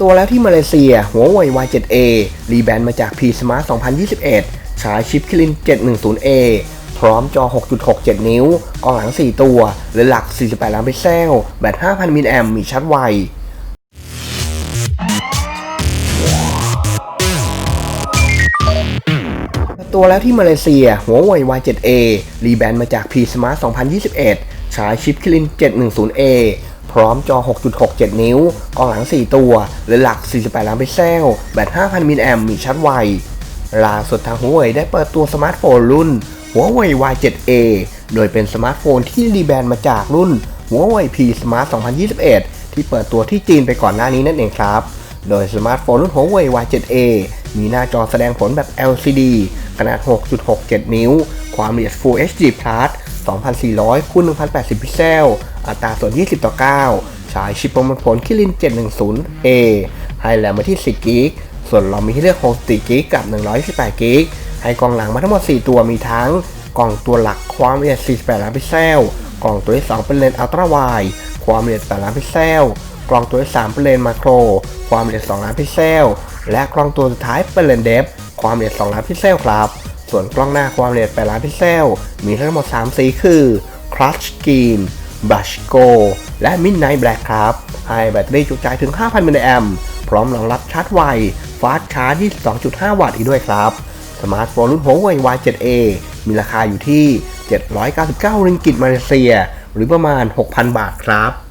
ตัวแล้วที่มาเลเซีย หัวเว่ย Y7A รีแบรนด์มาจาก P Smart 2021ใช้ชิปคิริน 710A พร้อมจอ 6.67 นิ้ว กล้องหลัง 4 ตัวเลนส์หลัก 48 ล้านพิกเซล แบต 5,000 มิลลิแอมมีชาร์จไวตัวแล้วที่มาเลเซีย หัวเว่ย Y7A รีแบรนด์มาจาก P Smart 2021ใช้ชิปคิริน 710A ร้อมจอ 6.67 นิ้ว กล้องหลัง 4 ตัวเลนส์หลัก 48 ล้านพิกเซล แบต 5,000 มิลลิแอมมีชาร์จไวล่าสุดทางหัวเว่ยได้เปิดตัวสมาร์ทโฟนรุ่นหัวเว่ย Y7A โดยเป็นสมาร์ทโฟนที่รีแบรนด์มาจากรุ่นหัวเว่ย P Smart 2021 ที่เปิดตัวที่จีนไปก่อนหน้านี้นั่นเองครับ โดยสมาร์ทโฟนรุ่นหัวเว่ย Y7A มีหน้าจอแสดงผลแบบ LCD ขนาด 6.67 นิ้ว ความละเอียด Full HD Plus 2400 คูณ1080 พิกเซล อัตราส่วน 20 ต่อ 9 ใช้ชิปประมวลผลคิริน 710A ให้แรมมาที่10กิก ส่วนเรามีให้เลือก 64 กิก กับ 128 กิก ให้กล่องหลังมาทั้งหมด 4 ตัวมีทั้ง กล่องตัวหลักความละเอียด 48 ล้านพิกเซล กล่องตัวที่ 2 เป็นเลนส์อัลตร้าไวด์ความละเอียด 8 ล้านพิกเซล กล่องตัวที่ 3 เป็นเลนส์มาโคร ความละเอียด 2 ล้านพิกเซล และกล้องตัวสุดท้ายเป็นเลนส์เดฟความละเอียด 2 ล้านพิกเซลครับ ส่วนกล้องหน้าความละเอียด8ล้านพิกเซล มีทั้งหมด 3 สีคือ Crush Green Brush Go และ Midnight Black ครับ ให้แบตเตอรี่จุใจถึง 5,000มิลลิแอมพร้อมรองรับชาร์จไว ฟาสชาร์จ 22.5 วัตต์อีกด้วยครับ สมาร์ทโฟนรุ่นหัวเว่ย Y7A มีราคาอยู่ที่ 799 ริงกิตมาเลเซีย หรือประมาณ 6,000 บาทครับ